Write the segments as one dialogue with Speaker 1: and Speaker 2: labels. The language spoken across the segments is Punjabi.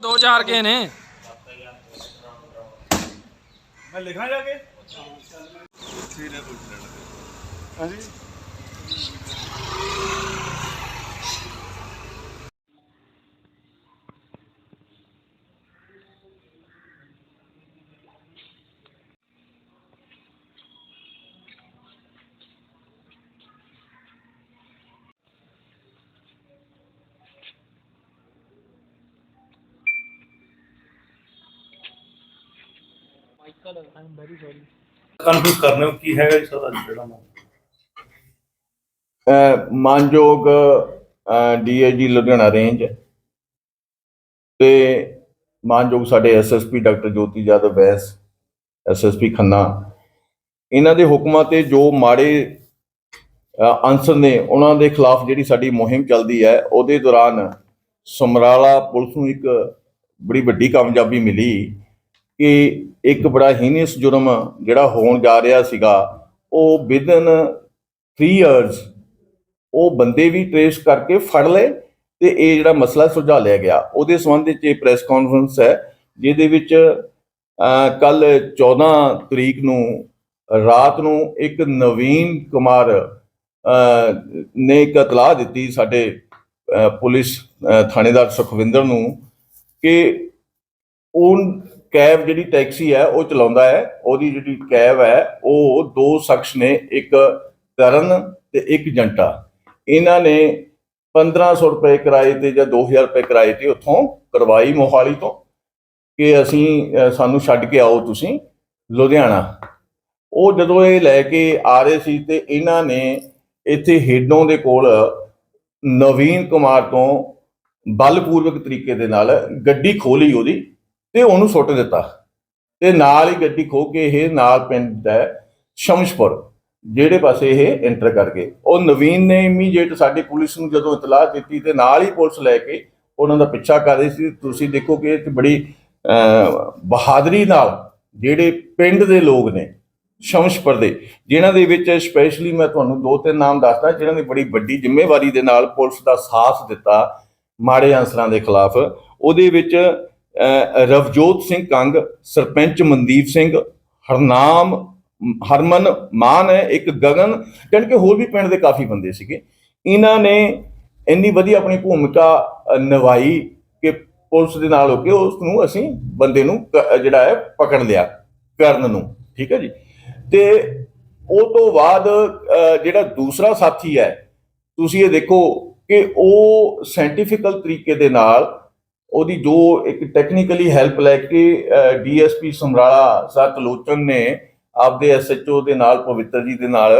Speaker 1: ਦੋ ਚਾਰ ਕੇ ਨੇ।
Speaker 2: ਮੈਂ ਲਿਖਾਂ ਜਾ ਕੇ? ਹਾਂਜੀ। ਕਨਫਿਊਜ਼ ਕਰਨੇ ਹੋ ਕੀ ਹੈਗਾ ਜੀ ਸਾਰਾ ਜਿਹੜਾ ਨਾਮ
Speaker 3: ਅਹ ਮਾਨਯੋਗ ਡੀਏਜੀ ਲੁਧਿਆਣਾ ਰੇਂਜ ਤੇ ਮਾਨਯੋਗ ਸਾਡੇ ਐਸਐਸਪੀ ਡਾਕਟਰ ਜੋਤੀ ਜਾਦਵ ਵੈਸ ਐਸਐਸਪੀ ਖੰਨਾ। ਇਹਨਾਂ ਦੇ ਹੁਕਮਾਂ ਤੇ ਜੋ ਮਾੜੇ ਅਹ ਅਨਸਰ ਨੇ ਉਹਨਾਂ ਦੇ ਖਿਲਾਫ ਜਿਹੜੀ ਸਾਡੀ ਮੁਹਿੰਮ ਚੱਲਦੀ ਹੈ ਉਹਦੇ ਦੌਰਾਨ ਸਮਰਾਲਾ ਪੁਲਿਸ ਨੂੰ ਇੱਕ ਬੜੀ ਵੱਡੀ ਕਾਮਯਾਬੀ ਮਿਲੀ। ਕਿ ਇੱਕ ਬੜਾ ਹੀਨੀਅਸ ਜੁਰਮ ਜਿਹੜਾ ਹੋਣ ਜਾ ਰਿਹਾ ਸੀਗਾ, ਉਹ ਵਿਦਨ 3 ਇਅਰਸ ਉਹ ਬੰਦੇ ਵੀ ਟ੍ਰੇਸ ਕਰਕੇ ਫੜ ਲਏ ਤੇ ਇਹ ਜਿਹੜਾ ਮਸਲਾ ਸੁਲਝਾ ਲਿਆ ਗਿਆ। ਉਹਦੇ ਸੰਬੰਧ ਵਿੱਚ ਇਹ ਪ੍ਰੈਸ ਕਾਨਫਰੰਸ ਹੈ, ਜਿਹਦੇ ਵਿੱਚ ਕੱਲ 14 ਤਰੀਕ ਨੂੰ, ਰਾਤ ਨੂੰ ਇੱਕ ਨਵੀਨ ਕੁਮਾਰ ਨੇ ਇੱਕ ਇਤਲਾਹ ਦਿੱਤੀ ਸਾਡੇ ਪੁਲਿਸ ਥਾਣੇਦਾਰ ਸੁਖਵਿੰਦਰ ਨੂੰ ਕਿ ਉਹ ਕੈਬ ਜਿਹੜੀ ਟੈਕਸੀ ਹੈ, ਉਹ ਚਲਾਉਂਦਾ ਹੈ। ਉਹਦੀ ਜਿਹੜੀ ਕੈਬ ਹੈ, ਉਹ ਦੋ ਸ਼ਖਸ ਨੇ, ਇੱਕ ਕਰਨ ਤੇ ਇੱਕ ਜੰਟਾ। ਇਹਨਾਂ ਨੇ 1500 ਰੁਪਏ ਕਿਰਾਏ ਤੇ ਜਾਂ 2000 ਰੁਪਏ ਕਿਰਾਏ ਤੇ ਉੱਥੋਂ ਕਰਵਾਈ ਮੋਹਾਲੀ ਤੋਂ ਕਿ ਅਸੀਂ ਸਾਨੂੰ ਛੱਡ ਕੇ ਆਓ ਤੁਸੀਂ ਲੁਧਿਆਣਾ। ਉਹ ਜਦੋਂ ਇਹ ਲੈ ਕੇ ਆ ਰਹੇ ਸੀ ਤੇ ਇਹਨਾਂ ਨੇ ਇੱਥੇ ਹੇਡੋਂ ਦੇ ਕੋਲ ਨਵੀਨ ਕੁਮਾਰ ਤੋਂ ਬਲਪੂਰਵਕ ਤਰੀਕੇ ਦੇ ਨਾਲ ਗੱਡੀ ਖੋਲੀ ਉਹਦੀ। ਤੇ ਉਹਨੂੰ ਸੁੱਟ ਦਿੱਤਾ। ਤੇ ਨਾਲ ਹੀ ਗੱਡੀ ਖੋ ਕੇ ਇਹ ਨਾਲ ਪਿੰਡ ਹੈ ਸ਼ਮਸ਼ਪੁਰ, ਜਿਹੜੇ ਪਾਸੇ ਇਹ ਐਂਟਰ ਕਰ ਗਏ। ਉਹ ਨਵੀਨ ਨੇ ਇਮੀਡੀਏਟ ਸਾਡੀ ਪੁਲਿਸ ਨੂੰ ਜਦੋਂ ਇਤਲਾਹ ਦਿੱਤੀ ਤੇ ਨਾਲ ਹੀ ਪੁਲਿਸ ਲੈ ਕੇ ਉਹਨਾਂ ਦਾ ਪਿੱਛਾ ਕਰ ਰਹੀ ਸੀ। ਤੁਸੀਂ ਦੇਖੋ ਕਿ ਇਹ ਬੜੀ ਬਹਾਦਰੀ ਨਾਲ ਜਿਹੜੇ ਪਿੰਡ ਦੇ ਲੋਕ ਨੇ ਸ਼ਮਸ਼ਪੁਰ ਦੇ, ਜਿਨ੍ਹਾਂ ਦੇ ਵਿੱਚ ਸਪੈਸ਼ਲੀ ਮੈਂ ਤੁਹਾਨੂੰ ਦੋ ਤਿੰਨ ਨਾਮ ਦੱਸਦਾ, ਜਿਨ੍ਹਾਂ ਨੇ ਬੜੀ ਵੱਡੀ ਜ਼ਿੰਮੇਵਾਰੀ ਦੇ ਨਾਲ ਪੁਲਿਸ ਦਾ ਸਾਥ ਦਿੱਤਾ ਮਾੜੇ ਅੰਸਰਾਂ ਦੇ ਖਿਲਾਫ। ਉਹਦੇ ਵਿੱਚ ਰਵਜੋਤ ਸਿੰਘ ਕੰਗ, ਸਰਪੰਚ ਮਨਦੀਪ ਸਿੰਘ, ਹਰਨਾਮ, ਹਰਮਨ ਮਾਨ ਹੈ, ਇੱਕ ਗਗਨ, ਜਾਣੀ ਕਿ ਹੋਰ ਵੀ ਪਿੰਡ ਦੇ ਕਾਫੀ ਬੰਦੇ ਸੀਗੇ। ਇਹਨਾਂ ਨੇ ਇੰਨੀ ਵਧੀਆ ਆਪਣੀ ਭੂਮਿਕਾ ਨਿਭਾਈ ਕਿ ਪੁਲਿਸ ਦੇ ਨਾਲ ਹੋ ਕੇ ਉਸ ਨੂੰ ਅਸੀਂ ਬੰਦੇ ਨੂੰ ਕ- ਜਿਹੜਾ ਹੈ, ਪਕੜ ਲਿਆ, ਕਰਨ ਨੂੰ, ਠੀਕ ਹੈ ਜੀ? ਤੇ ਉਹ ਤੋਂ ਬਾਅਦ ਜਿਹੜਾ ਦੂਸਰਾ ਸਾਥੀ ਹੈ, ਤੁਸੀਂ ਇਹ ਦੇਖੋ ਕਿ ਉਹ ਸਾਇੰਟੀਫਿਕਲ ਤਰੀਕੇ ਦੇ ਨਾਲ ਉਹਦੀ ਜੋ ਇੱਕ ਟੈਕਨੀਕਲੀ ਹੈਲਪ ਲੈ ਕੇ ਡੀਐਸਪੀ ਸਮਰਾਲਾ ਸਤਲੋਚਨ ਨੇ ਆਪਦੇ ਐਸਐਚਓ ਦੇ ਨਾਲ, ਪਵਿੱਤਰ ਜੀ ਦੇ ਨਾਲ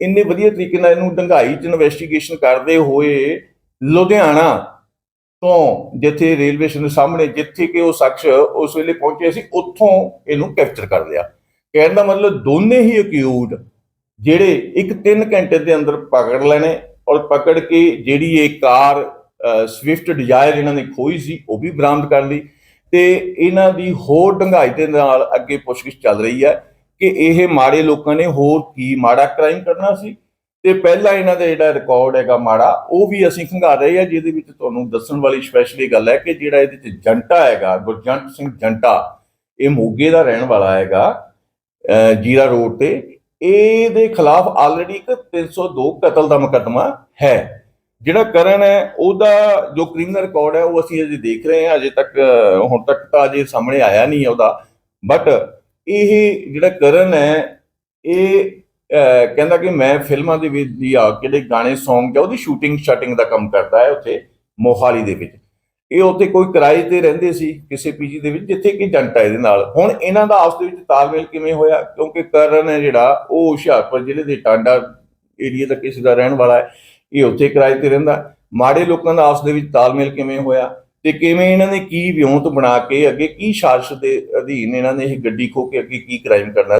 Speaker 3: ਇੰਨੇ ਵਧੀਆ ਤਰੀਕੇ ਨਾਲ ਇਹਨੂੰ ਡੰਗਾਈ ਚ ਇਨਵੈਸਟੀਗੇਸ਼ਨ ਕਰਦੇ ਹੋਏ ਲੁਧਿਆਣਾ ਤੋਂ ਜਿੱਥੇ ਰੇਲਵੇ ਸਟੇਸ਼ਨ ਦੇ ਸਾਹਮਣੇ ਜਿੱਥੇ ਕਿ ਉਹ ਸ਼ਖਸ ਉਸ ਵੇਲੇ ਪਹੁੰਚੇ ਸੀ, ਉੱਥੋਂ ਇਹਨੂੰ ਕੈਪਚਰ ਕਰ ਲਿਆ। ਕਹਿਣ ਦਾ ਮਤਲਬ ਦੋਨੇ ਹੀ ਅਕਿਊਡ ਜਿਹੜੇ ਇੱਕ 3 ਘੰਟੇ ਦੇ ਅੰਦਰ ਪਕੜ ਲੈਣੇ ਔਰ ਪਕੜ ਕੇ ਜਿਹੜੀ ਇਹ ਕਾਰ ਸਵਿਫਟ ਡਿਜ਼ਾਇਰ ਇਹਨਾਂ ਨੇ ਖੋਈ ਸੀ, ਉਹ ਵੀ ਬਰਾਮਦ ਕਰ ਲਈ ਤੇ ਇਹਨਾਂ ਦੀ ਹੋਰ ਡੰਗਾਈ ਦੇ ਨਾਲ ਅੱਗੇ ਪੁੱਛਗਿੱਛ ਚੱਲ ਰਹੀ ਹੈ ਕਿ ਇਹ ਮਾੜੇ ਲੋਕਾਂ ਨੇ ਹੋਰ ਕੀ ਮਾੜਾ ਕ੍ਰਾਈਮ ਕਰਨਾ ਸੀ ਤੇ ਪਹਿਲਾ ਇਹਨਾਂ ਦਾ ਜਿਹੜਾ ਰਿਕਾਰਡ ਹੈਗਾ ਮਾੜਾ, ਉਹ ਵੀ ਅਸੀਂ ਖੰਗਾਰ ਰਹੇ ਹਾਂ, ਜਿਹਦੇ ਵਿੱਚ ਤੁਹਾਨੂੰ ਦੱਸਣ ਵਾਲੀ ਸਪੈਸ਼ਲੀ ਗੱਲ ਹੈ ਕਿ ਜਿਹੜਾ ਇਹਦੇ ਵਿੱਚ ਜੰਟਾ ਹੈਗਾ, ਗੁਰਜੰਟ ਸਿੰਘ ਜੰਟਾ, ਇਹ ਮੋਗੇ ਦਾ ਰਹਿਣ ਵਾਲਾ ਹੈਗਾ ਜੀਰਾ ਰੋਡ ਤੇ, ਇਹਦੇ ਖਿਲਾਫ ਆਲਰੇਡੀ ਇੱਕ 302 ਕਤਲ ਦਾ ਮੁਕੱਦਮਾ ਹੈ। ਜਿਹੜਾ ਕਰਨ ਹੈ, ਉਹਦਾ ਜੋ ਕ੍ਰਿਮੀਨਲ ਰਿਕਾਰਡ ਹੈ, ਉਹ ਅਸੀਂ ਅਜੇ ਦੇਖ ਰਹੇ ਹਾਂ, ਅਜੇ ਤੱਕ ਹੁਣ ਤੱਕ ਤਾਂ ਅਜੇ ਸਾਹਮਣੇ ਆਇਆ ਨਹੀਂ ਉਹਦਾ। ਬਟ ਇਹ ਜਿਹੜਾ ਕਰਨ ਹੈ, ਇਹ ਕਹਿੰਦਾ ਕਿ ਮੈਂ ਫਿਲਮਾਂ ਦੇ ਵਿੱਚ ਜਾਂ ਆ ਕਿਹੜੇ ਗਾਣੇ Song ਜਾਂ ਉਹਦੀ ਸ਼ੂਟਿੰਗ ਸ਼ਟਿੰਗ ਦਾ ਕੰਮ ਕਰਦਾ ਹੈ ਉੱਥੇ, ਮੋਹਾਲੀ ਦੇ ਵਿੱਚ। ਇਹ ਉੱਥੇ ਕੋਈ ਕਿਰਾਏ ਤੇ ਰਹਿੰਦੇ ਸੀ, ਕਿਸੇ ਪੀਜੀ ਦੇ ਵਿੱਚ, ਜਿੱਥੇ ਕਿ ਜੰਟਾ ਇਹਦੇ ਨਾਲ। ਹੁਣ ਇਹਨਾਂ ਦਾ ਆਪਸ ਦੇ ਵਿੱਚ ਤਾਲਮੇਲ ਕਿਵੇਂ ਹੋਇਆ? ਕਿਉਂਕਿ ਕਰਨ ਹੈ ਜਿਹੜਾ, ਉਹ ਹੁਸ਼ਿਆਰਪੁਰ ਜ਼ਿਲ੍ਹੇ ਦੇ ਟਾਂਡਾ ਏਰੀਆ ਦਾ ਕਿਸੇ ਦਾ ਰਹਿਣ ਵਾਲਾ ਹੈ। ਇਹ ਉੱਥੇ ਕਿਰਾਏ ਤੇ ਰਹਿੰਦਾ। ਮਾੜੇ ਲੋਕਾਂ ਦਾ ਆਪਸ ਦੇ ਵਿੱਚ ਤਾਲਮੇਲ ਕਿਵੇਂ ਹੋਇਆ ਤੇ ਕਿਵੇਂ ਇਹਨਾਂ ਨੇ ਕੀ ਵਿਉਂਤ ਬਣਾ ਕੇ ਅੱਗੇ ਕੀ ਸਾਜ਼ਿਸ਼ ਦੇ ਅਧੀਨ ਇਹਨਾਂ ਨੇ ਇਹ ਗੱਡੀ ਖੋ ਕੇ ਅੱਗੇ ਕੀ ਕ੍ਰਾਈਮ ਕਰਨਾ।